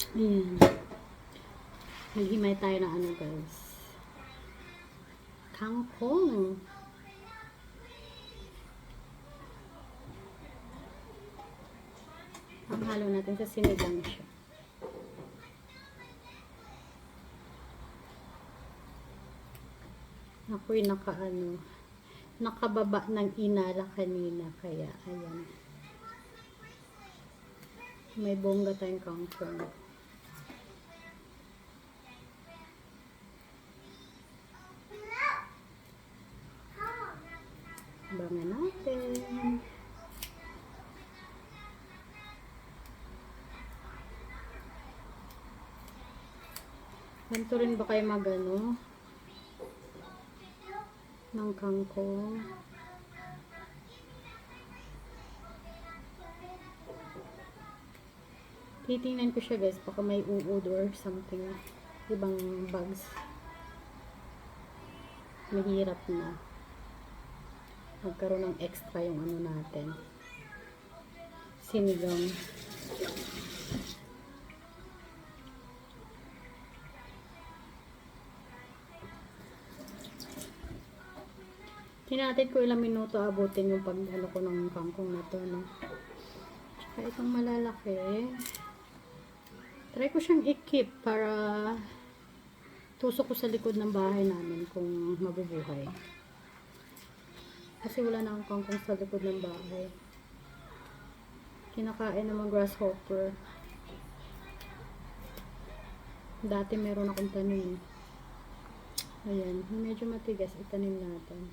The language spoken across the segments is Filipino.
Ayan. Naghimay tayo ng ano guys. Kangkong. Ang halo natin sa sinigang siya. Ako'y naka ano, nakababa ng inala kanina kaya ayan. May bongga tayong kangkong. Abangan natin. Ganito rin ba kayo magano? Ng kangkong. Titingnan ko siya guys, baka may uod or something. Ibang bugs. Mahirap na. Magkaroon ng extra yung ano natin. Sinigang. Tinatid ko ilang minuto abutin yung pag ano ko ng kangkong na to, no? Tsaka itong malalaki. Try ko siyang i-keep para tusok ko sa likod ng bahay namin kung mabubuhay. Kasi wala na akong kangkong sa likod ng bahay. Kinakain mga grasshopper. Dati meron akong tanim. Ayan, medyo matigas itanim natin.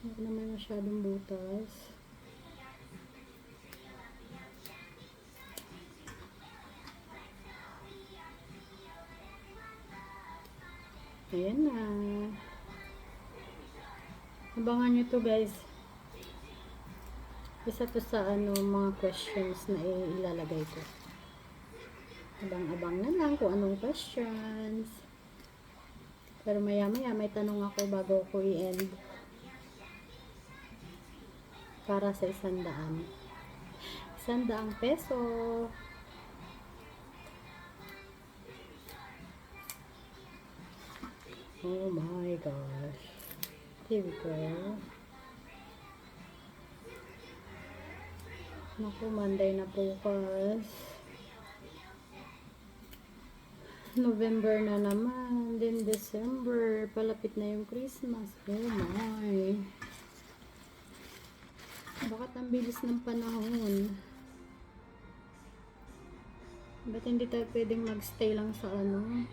Hindi na may masyadong butas. Ayan na. Abangan nyo to guys. Isa to sa ano, mga questions na ilalagay ko. Abang-abang na lang kung anong questions. Pero maya maya may tanong ako bago ko i-end. Para sa isang daan. Isang daang peso. Oh my gosh. Here we go. Naku, Monday na bukas. November na naman. Then December. Palapit na yung Christmas. Oh my. Bakit ang bilis ng panahon? Ba't hindi tayo pwedeng magstay lang sa ano?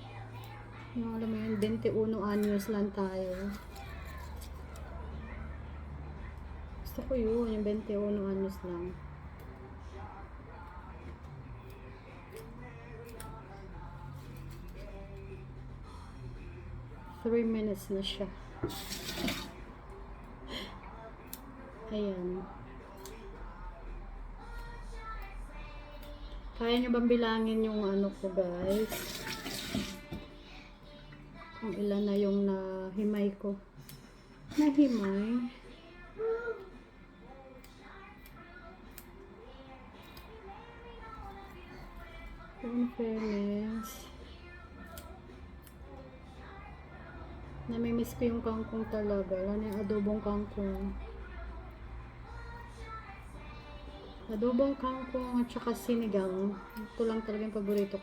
Yung alam mo yun, 21 anyos lang tayo. Gusto ko yun, yung 21 anyos lang. Three minutes na siya. Ayan. Kaya niyo bang bilangin yung ano ko guys? Kung ilan na yung nahimay ko. Nahimay? Namimiss ko yung kangkong talaga. Lalo na adobong kangkong. Adobong kangkong at saka sinigang. Ito lang talaga yung paborito ko.